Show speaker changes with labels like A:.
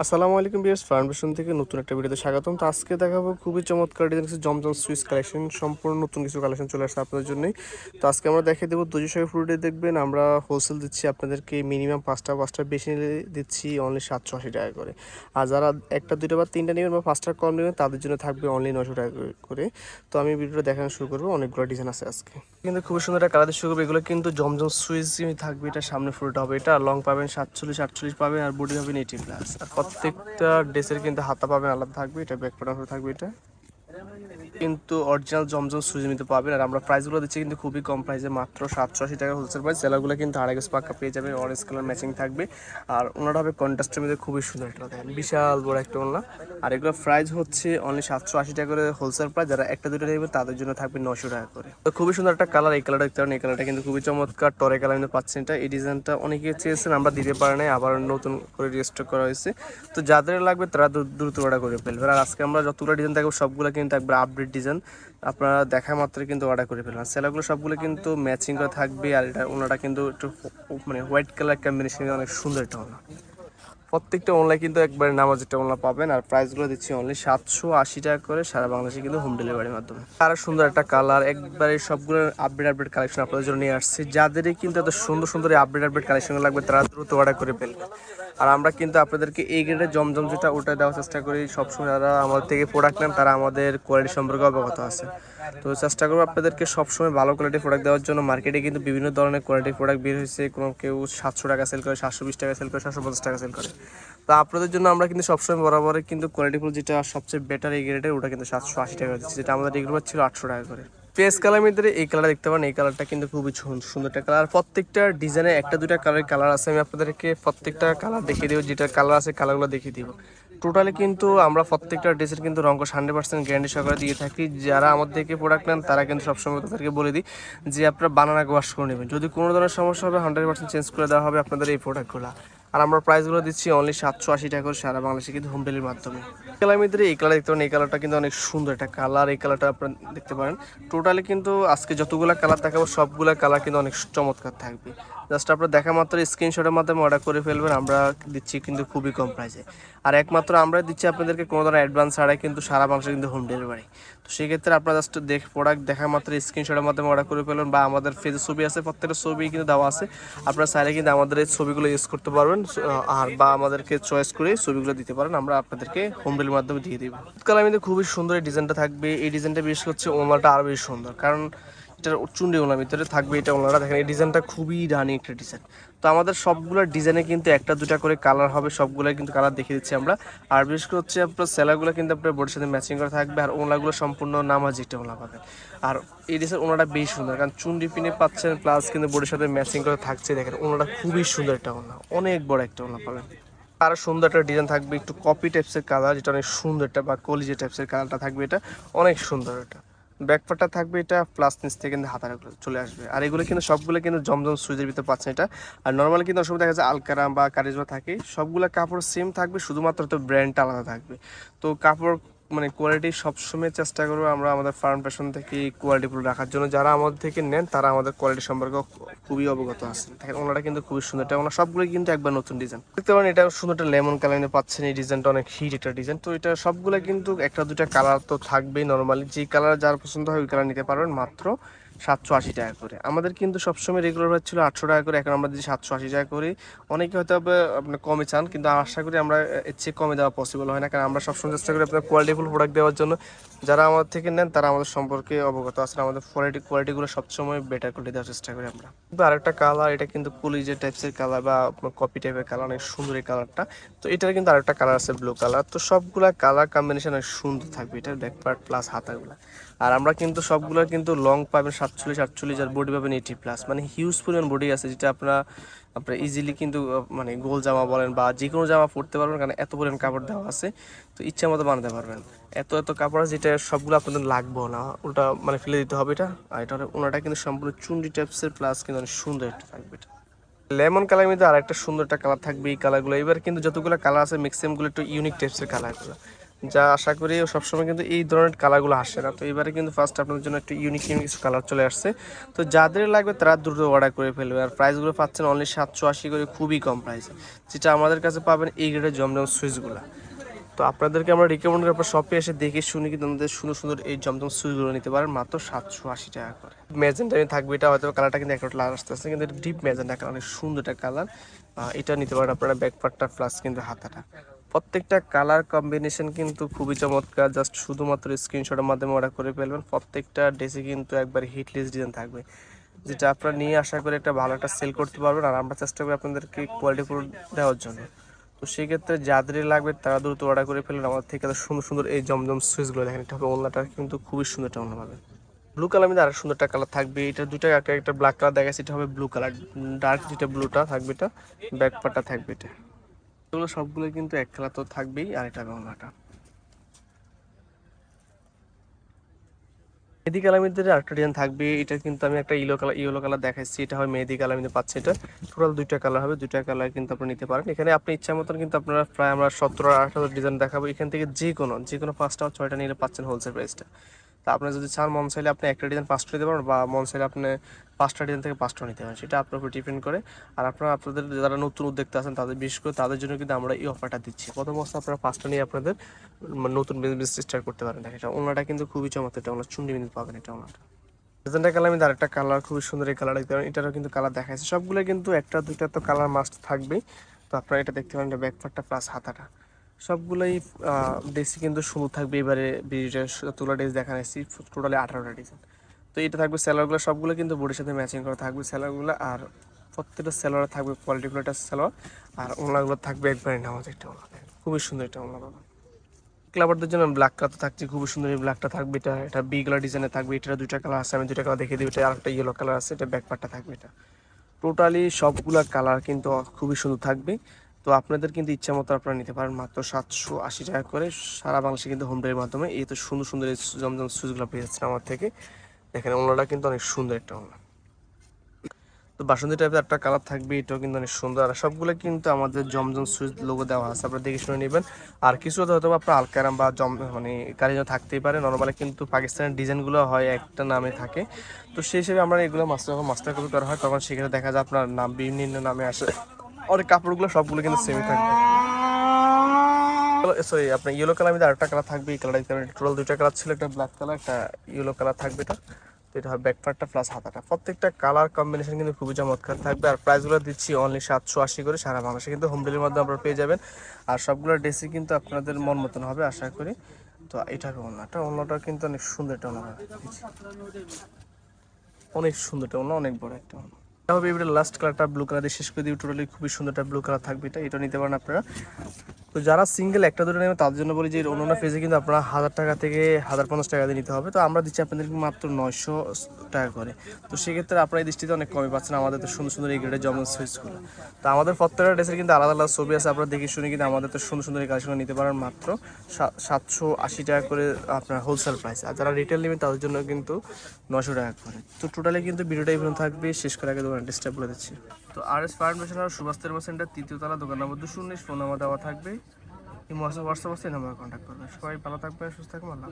A: আসসালামু আলাইকুম বিয়ার্স ফাউন্ডেশন থেকে নতুন একটা ভিডিওতে স্বাগতম। তো আজকে দেখাবো খুবই চমৎকার ডিজাইন কিছু জমজম সুইচ কালেকশন। সম্পূর্ণ নতুন কিছু কালেকশন চলে আসছে আপনাদের জন্যই। তো আজকে আমরা দেখিয়ে দেবো দুশো টাকা ফ্রুটে দেখবেন। আমরা হোলসেল দিচ্ছি আপনাদেরকে মিনিমাম পাঁচটা পাঁচটা বেশি নিলে দিচ্ছি অনলি সাতশো আশি টাকা করে। আর যারা একটা দুটো বা তিনটা নেবেন বা পাঁচটা কম নেবেন, তাদের জন্য থাকবে অনলি নশো টাকা করে- তো আমি ভিডিওটা দেখানো শুরু করব, অনেকগুলো ডিজাইন আছে আজকে। কিন্তু খুবই সুন্দর একটা কালার শুরু করব। এগুলো কিন্তু জমজম সুইচ থাকবে, এটা সামনে ফ্রুট হবে। এটা লং পাবেন সাতচল্লিশ, আটচল্লিশ পাবেন আর বডি হবে এইটি প্লাস আর প্রত্যেকটা ড্রেসের কিন্তু হাতা পাবেন আলাদা থাকবে এটা ব্যাক প্যাটার্ন থাকবে এটা। কিন্তু অরিজিনাল জমজম সুজি নিতে পাবেন আর আমরা প্রাইসগুলো দিচ্ছি কিন্তু খুবই কম প্রাইসে মাত্র সাতশো আশি টাকা হোলসেল প্রাইস সেলাগুলো কিন্তু আড়াই গেছ পাক্কা পেয়ে যাবে অরেঞ্জ কালার ম্যাচিং থাকবে। আর ওনারা হবে কন্ট্রাস্টের মধ্যে খুবই সুন্দর একটা দেখেন। বিশাল বড় একটা ওনা আর এগুলো প্রাইস হচ্ছে অনলি সাতশো আশি টাকা করে হোলসেল প্রাইস যারা একটা দুটো নেবে তাদের জন্য থাকবে নশো টাকা করে। তো খুবই সুন্দর একটা কালার এই কালারটা দেখতে পারেন। এই কালারটা কিন্তু খুবই চমৎকার। টরে কালার কিন্তু পাচ্ছেন এটা। এই ডিজাইনটা অনেকে চেয়েছেন, আমরা দিতে পারি নাই। আবার নতুন করে রেজিস্টার করা হয়েছে। তো যাদের লাগবে, তারা দ্রু- দ্রুত অর্ডার করে ফেলবে। আর আজকে আমরা যতগুলো ডিজাইন থাকবে সবগুলো কিন্তু একবার আপডেট ডিজাইন আপনারা দেখা মাত্র কিন্তু অর্ডার করে ফেলবেন। সেলাগুলো সবগুলো কিন্তু ম্যাচিং করে থাকবে, আর এটা ওনাটা কিন্তু একটু মানে হোয়াইট কালার কম্বিনেশন অনেক সুন্দর একটা ওনা প্রত্যেকটা অনলাইন কিন্তু একবারে নামাজেরটা অনলাইন পাবেন, আর প্রাইসগুলো দিচ্ছি অনলি সাতশো আশি টাকা করে সারা বাংলাদেশে কিন্তু হোম ডেলিভারির মাধ্যমে। আর সুন্দর একটা কালার একবারে সবগুলো আপডেট আপডেট কালেকশন আপনাদের জন্য নিয়ে আসছে। যাদেরই কিন্তু এত সুন্দর সুন্দর আপডেট আপডেট কালেকশন লাগবে, তারা দ্রুত অর্ডার করে ফেলবে। আর আমরা কিন্তু আপনাদেরকে এই গ্রেডের জমজম যেটা, ওটা দেওয়ার চেষ্টা করি। সবসময় যারা আমাদের থেকে প্রোডাক্ট নেন, তারা আমাদের কোয়ালিটি সম্পর্কে অবগত আছে। তো চেষ্টা করব আপনাদেরকে সবসময় ভালো কোয়ালিটির প্রোডাক্ট দেওয়ার জন্য। মার্কেটে কিন্তু বিভিন্ন ধরনের কোয়ালিটির প্রোডাক্ট বের হয়েছে। কোনো কেউ সাতশো টাকা সেল করে, সাতশো বিশ টাকা সেল করে, সাতশো পঞ্চাশ টাকা সেল করে। তো আপনাদের জন্য আমরা কিন্তু সবসময় বরাবরই কিন্তু কোয়ালিটিফুল যেটা সবচেয়ে বেটার এই গ্রেডের ওটা কিন্তু সাতশো আশি টাকা দিচ্ছি যেটা আমাদের এগুলো ছিল আটশো টাকা করে। পেস কালার মধ্যে এই কালার দেখতে পারেন, এই কালারটা কিন্তু খুবই সুন- সুন্দর একটা কালার। প্রত্যেকটা ডিজাইনে একটা দুটা কালার কালার আছে, আমি আপনাদেরকে প্রত্যেকটা কালার দেখিয়ে দিব, যেটা কালার আছে কালারগুলো দেখিয়ে দিব। টোটালি কিন্তু আমরা প্রত্যেকটা ড্রেসের কিন্তু রঙ হান্ড্রেড পার্সেন্ট গ্যারান্টি সহকারে দিয়ে থাকি। যারা আমাদের থেকে প্রোডাক্ট নেন, তারা কিন্তু সবসময় তাদেরকে বলে দিই যে আপনারা বানানা ওয়াশ করে নেবেন। যদি কোনো ধরনের সমস্যা হবে হান্ড্রেড পার্সেন্ট চেঞ্জ করে দেওয়া হবে আপনাদের এই প্রোডাক্টগুলো আর আমরা প্রাইসগুলো দিচ্ছি অনলি সাতশো আশি টাকা সারা বাংলাদেশে কিন্তু হোম ডেলির মাধ্যমে। কালার এই কালার দেখতে পারেন, এই কালারটা কিন্তু অনেক সুন্দর একটা কালার এই কালারটা আপনারা দেখতে পারেন। টোটালি কিন্তু আজকে যতগুলো কালার দেখাবো, সবগুলো কালার কিন্তু অনেক চমৎকার থাকবে। জাস্ট আপনার দেখা মাত্র স্ক্রিনশটের মাধ্যমে অর্ডার করে ফেলবেন, আমরা দিচ্ছি কিন্তু খুবই কম প্রাইসে আর একমাত্র আমরা দিচ্ছি আপনাদেরকে, কোনো ধরনের অ্যাডভান্স ছাড়াই কিন্তু সারা বাংলাদেশে কিন্তু হোম ডেলিভারি তো সেক্ষেত্রে আপনারা জাস্ট দেখ প্রোডাক্ট দেখা মাত্র স্ক্রিনশটের মাধ্যমে অর্ডার করে ফেলবেন বা আমাদের ফেজে ছবি আছে, প্রত্যেকটা ছবি কিন্তু দেওয়া আছে। আপনারা চাইলে কিন্তু আমাদের এই ছবিগুলো ইউজ করতে পারবেন আর বা আমাদেরকে চয়েস করে ছবিগুলো দিতে পারেন, আমরা আপনাদেরকে হোম ডেলিভারির মাধ্যমে দিয়ে দিব। কালার মধ্যে খুবই সুন্দর এই ডিজাইনটা থাকবে। এই ডিজাইনটা বিশেষ হচ্ছে ওমালটা আরও বেশি সুন্দর, কারণ এটার চুন্ডি ওনার ভিতরে থাকবে, এটা ওনারা দেখেন, এই ডিজাইনটা খুবই রানি একটা ডিজাইন তো আমাদের সবগুলোর ডিজাইনে কিন্তু একটা দুটা করে কালার হবে সবগুলো কিন্তু কালার দেখিয়ে দিচ্ছি আমরা। আর বিশেষ করে হচ্ছে আপনার সেলাগুলো কিন্তু আপনার বোর্ডের সাথে ম্যাচিং করা থাকবে, আর ওনাগুলো সম্পূর্ণ নামাজ একটা ওনা পাবেন। আর এই ডিজাইন ওনাটা বেশ সুন্দর, কারণ চুন্ডি পিনে পাচ্ছেন প্লাস কিন্তু বোর্ডের সাথে ম্যাচিং করে থাকছে, দেখেন ওনাটা খুবই সুন্দর একটা ওনা, অনেক বড় একটা ওনা পাবেন। আরও সুন্দর একটা ডিজাইন থাকবে, একটু কপি টাইপসের কালার যেটা অনেক সুন্দর একটা বা কলিজে টাইপসের কালারটা থাকবে এটা, অনেক সুন্দর এটা। ব্যাকপার্টটা থাকবে এটা প্লাস নিচ থেকে কিন্তু হাতার চলে আসবে। আর এগুলো কিন্তু সবগুলো কিন্তু জমজম সুইজের ভিতরে পাচ্ছেন এটা। আর নর্মালি কিন্তু অসুবিধা দেখা যায় আলকারাম বা কারিজমা থাকে। সবগুলো কাপড় সেম থাকবে, শুধুমাত্র তো ব্র্যান্ডটা আলাদা থাকবে। তো কাপড় মানে কোয়ালিটি সবসময় চেষ্টা করব আমরা আমাদের ফার্ম পেশন থেকে কোয়ালিটি ফুল রাখার জন্য। যারা আমাদের থেকে নেন, তারা আমাদের কোয়ালিটি সম্পর্কে খুবই অবগত আছে ওনারা কিন্তু খুবই সুন্দর। এটা ওনার সবগুলো কিন্তু একবার নতুন ডিজাইন দেখতে পারেন, এটা সুন্দর একটা লেমন কালার পাচ্ছেন। এই ডিজাইনটা অনেক হিট একটা ডিজাইন তো এটা সবগুলো কিন্তু একটা দুটা কালার তো থাকবেই নর্মালি যে কালার যার পছন্দ হয়, ওই কালার নিতে পারবেন। মাত্র সাতশো আশি টাকা করে। আমাদের কিন্তু সবসময় রেগুলার প্রাইস ছিল আটশো টাকা করে, এখন আমরা দিচ্ছি সাতশো আশি টাকা করে, অনেকে হয়তো আপনার কমে চান, কিন্তু আশা করি আমরা এর চেয়ে কমে দেওয়া পসিবল হয় না, কারণ আমরা সবসময় চেষ্টা করি আপনার কোয়ালিটিফুল প্রোডাক্ট দেওয়ার জন্য। যারা আমাদের থেকে নেন, তারা আমাদের সম্পর্কে অবগত আছেন আমাদের কোয়ালিটি কোয়ালিটিগুলো সবসময় বেটার করে দেওয়ার চেষ্টা করি আমরা। কিন্তু আরেকটা কালার এটা কিন্তু কুলিজের টাইপসের কালার বা কপি টাইপের কালার অনেক সুন্দর এই কালারটা তো এটার কিন্তু আরেকটা কালার আছে ব্লু কালার তো সবগুলা কালার কম্বিনেশন অনেক সুন্দর থাকবে এটার ব্যাক পার্ট প্লাস হাতাগুলা। আর আমরা কিন্তু সবগুলো কিন্তু লং পাবেন সাতচল্লিশ, আটচল্লিশ আর বডি পাবেন এইটি প্লাস মানে হিউজ পরিমাণ বডি আছে যেটা আপনারা আপনারা ইজিলি কিন্তু মানে গোল জামা বলেন বা যে কোনো জামা পরতে পারবেন কারণ এত পরিমাণ কাপড় দেওয়া আছে। তো ইচ্ছা মতো বানাতে পারবেন। এত এত কাপড় যেটা সবগুলো আপনাদের লাগবেও না। ওটা মানে ফেলে দিতে হবে এটা। আর এটা ওনাটা কিন্তু সম্পূর্ণ চুন্ডি টাইপসের প্লাস কিন্তু অনেক সুন্দর একটা থাকবে এটা। লেমন কালার মধ্যে আরেকটা সুন্দর একটা কালার থাকবে এই কালারগুলো। এবার কিন্তু যতগুলো কালার আছে ম্যাক্সিমামগুলো একটু ইউনিক টাইপসের কালারগুলো। যা আশা করি সবসময় কিন্তু এই ধরনের কালারগুলো আসে না। তো এবারে কিন্তু ফার্স্ট আপনাদের জন্য একটু ইউনিক ইউনিক কিছু কালার চলে আসছে। তো যাদের লাগবে তারা দ্রুত অর্ডার করে ফেলবে। আর প্রাইসগুলো পাচ্ছেন অনলি সাতশো আশি করে, খুবই কম প্রাইসে যেটা আমাদের কাছে পাবেন এই গ্রেডের জমজম সুইচগুলো তো আপনাদেরকে আমরা রিকমেন্ড করি শপে এসে দেখে শুনে কিন্তু আমাদের সুন্দর সুন্দর এই জমজম সুইচগুলো নিতে পারেন মাত্র সাতশো আশি টাকা করে। ম্যাজেন্টা থাকবে, এটা হয়তো কালারটা কিন্তু একটা লাল আসতে আসছে কিন্তু ডিপ ম্যাজেন্টা কালার অনেক সুন্দর একটা কালার এটা নিতে পারেন আপনারা ব্যাকপার্টটা প্লাস কিন্তু হাতাটা। প্রত্যেকটা কালার কম্বিনেশন কিন্তু খুবই চমৎকার। জাস্ট শুধুমাত্র স্ক্রিনশটের মাধ্যমে অর্ডার করে ফেলবেন। প্রত্যেকটা ড্রেসে কিন্তু একবার হিটলেস ডিজাইন থাকবে। যেটা আপনারা নিয়ে আশা করে একটা ভালো একটা সেল করতে পারবেন। আর আমরা চেষ্টা করি আপনাদেরকে কোয়ালিটি ফুল দেওয়ার জন্য। তো সেক্ষেত্রে যাদের লাগবে তারা দ্রুত অর্ডার করে ফেলুন। আমার থেকে সুন্দর সুন্দর এই জমজম সুইচগুলো দেখেন, এটা হবে ওনলাটা কিন্তু খুবই সুন্দর একটা ওনলা পাবেন। ব্লু কালার মধ্যে আরেক সুন্দর একটা কালার থাকবে। এটা দুইটা একটা একটা ব্ল্যাক কালার দেখাচ্ছে, এটা হবে ব্লু কালার ডার্ক যেটা ব্লুটা থাকবে এটা ব্যাক থাকবে এটা। এগুলো সবগুলো কিন্তু এক কালার তো থাকবেই, আর এটা হবে মেহেদি কালার মধ্যে আরেকটা ডিজাইন থাকবে, এটা কিন্তু আমি একটা ইলো কালার, ইয়েলো কালার দেখাচ্ছি এটা হয় মেহেদি কালার মধ্যে পাচ্ছে এটা। টোটাল দুইটা কালার হবে, দুইটা কালার কিন্তু আপনি নিতে পারেন। এখানে আপনি ইচ্ছা মতন কিন্তু আপনারা প্রায় আমরা সতেরো আঠারো ডিজাইন দেখাবো। এখান থেকে যে কোনো যে কোনো পাঁচটা ছয়টা নিলে পাচ্ছেন হোলসেল প্রাইসটা তা আপনি যদি চান, মন চাইলে আপনি একটা ডিজাইন পাঁচটা নিতে পারেন বা মন চাইলে আপনি পাঁচটা ডিজাইন থেকে পাঁচটা নিতে পারেন। সেটা আপনার উপর ডিপেন্ড করে। আর আপনারা, আপনাদের যারা নতুন উদ্যোক্তা আছেন, তাদের বিশেষ করে তাদের জন্য কিন্তু আমরা এই অফারটা দিচ্ছি। প্রথম অবস্থা আপনারা পাঁচটা নিয়ে আপনাদের নতুন বিজনেস স্টার্ট করতে পারেন। দেখেন, এটা ওনাটা কিন্তু খুবই চমৎকার। এটা ওনার চুন্ডি বিন্দু পাবেন এটা ওনাটা প্রেজেন্টের কালার, আমি আরেকটা কালার খুবই সুন্দর এই কালার দেখতে পারেন। এটারও কিন্তু কালার দেখা যাচ্ছে সবগুলো কিন্তু একটা, দুইটা তো কালার মাস্ট থাকবেই। তো আপনারা এটা দেখতে পারেন, এটা ব্যাকপার্টটা প্লাস হাতাটা। সবগুলোই ড্রেসই কিন্তু সুন্দর থাকবে এবারে তোলা ড্রেস দেখা যাচ্ছি টোটালি আঠারোটা ডিজাইন তো এটা থাকবে স্যালোয়ারগুলো সবগুলো কিন্তু বডির সাথে ম্যাচিং করা থাকবে স্যালোয়ারগুলো আর প্রত্যেকটা স্যালোয়ার থাকবে কোয়ালিটিগুলো একটা স্যালোয়ার আর ওনাগুলো থাকবে একবারে নামাজ একটা ওনা খুবই সুন্দর একটা ওনা ক্লাবারদের জন্য ব্ল্যাক কালার থাকছে, খুবই সুন্দর এই ব্ল্যাকটা থাকবে, এটা এটা বি কালার ডিজাইনে থাকবে, এটা দুইটা কালার আছে, আমি দুইটা কালার দেখিয়ে দিই এটা আরেকটা ইয়েলো কালার আছে, এটা ব্যাক পার্টটা থাকবে এটা। টোটালি সবগুলা কালার কিন্তু খুবই সুন্দর থাকবে। তো আপনাদের কিন্তু ইচ্ছা মতো আপনারা নিতে পারেন মাত্র সাতশো আশি টাকা করে। সারা বাংলাদেশে কিন্তু হোম ডেলিভারির মাধ্যমে এই তো সুন্দর সুন্দর জমজম সুইচগুলো পেয়ে যাচ্ছেন আমার থেকে। দেখেন ওনাটা কিন্তু অনেক সুন্দর একটা ওনা। তো বাসন্তী টাইপের একটা কালার থাকবে, এটাও কিন্তু অনেক সুন্দর। আর সবগুলো কিন্তু আমাদের জমজম সুইচ লোগো দেওয়া আছে, আপনারা দেখে শুনে নেবেন। আর কিছু হয়তো আপনার আলকারাম বা জম মানে কারিজন্য থাকতেই পারে, নর্মালি কিন্তু পাকিস্তানের ডিজাইনগুলো হয় একটা নামে থাকে। তো সেই হিসেবে আমরা এগুলো মাস্টার মাস্টার কপি করা হয় তখন সেখানে দেখা যায় আপনার নাম বিভিন্ন নামে আসে। অনেক কাপড়গুলো সবগুলো কিন্তু সেমই থাকবে। সরি আপনার ইয়েলো কালার মধ্যে আরেকটা কালার থাকবে, এই কালারটা টোটাল দুইটা কালার ছিল, একটা ব্ল্যাক কালার একটা ইয়েলো কালার থাকবে এটা। তো এটা হবে ব্যাকপার্টটা প্লাস হাতাটা। প্রত্যেকটা কালার কম্বিনেশন কিন্তু খুবই চমৎকার থাকবে। আর প্রাইসগুলো দিচ্ছি অনলি সাতশো আশি করে সারা বাংলাদেশে। কিন্তু হোম ডেলিভারির মাধ্যমে আপনারা পেয়ে যাবেন। আর সবগুলো ড্রেসই কিন্তু আপনাদের মন মতন হবে, আশা করি। তো এটা হবে অন্যটা কিন্তু অনেক সুন্দর একটা অন্য অনেক সুন্দর একটা অন্য অনেক বড় একটা অন্য এটা হবে এবারে লাস্ট কালারটা ব্লু কালার দিয়ে শেষ করে দিই টোটালি খুবই সুন্দর একটা ব্লু কালার থাকবে এটা এটা নিতে পারেন আপনারা। তো যারা সিঙ্গেল একটা দুটো নেবে, তাদের জন্য বলি যে অন্য ফেজে কিন্তু আপনারা হাজার টাকা থেকে হাজার পঞ্চাশ টাকা দিয়ে নিতে হবে। তো আমরা দিচ্ছি আপনাদেরকে মাত্র নয়শো টাকা করে। তো সেক্ষেত্রে আপনারা এই দৃষ্টিতে অনেক কমে পাচ্ছেন আমাদের তো সুন্দর সুন্দর এই গ্রেডের জমন সুইচগুলো তো আমাদের প্রত্যেকটা ড্রেসের কিন্তু আলাদা আলাদা ছবি আছে, আপনারা দেখে শুনে কিন্তু আমাদের তো সুন্দর সুন্দর এই কালেকশন নিতে পারেন মাত্র সাতশো আশি টাকা করে আপনার হোলসেল প্রাইস আর যারা রিটেল নেবেন, তাদের জন্য কিন্তু নশো টাকা করে। তো টোটালি কিন্তু ভিডিওটা এভাবে থাকবে। শেষ করে আগে অ্যাড্রেসটা করে দিচ্ছি। তো আর এস ফার্মেশন আর সুভাষ সেন্টার তৃতীয় তলা দোকান নম্বর দুশো উনিশ ফোন নাম্বার দেওয়া থাকবে। এই হোয়াটসঅ্যাপ হোয়াটসঅ্যাপ আছে নাম্বার কন্ট্যাক্ট করবে সবাই ভালো থাকবে সুস্থ থাকবে আল্লাহ।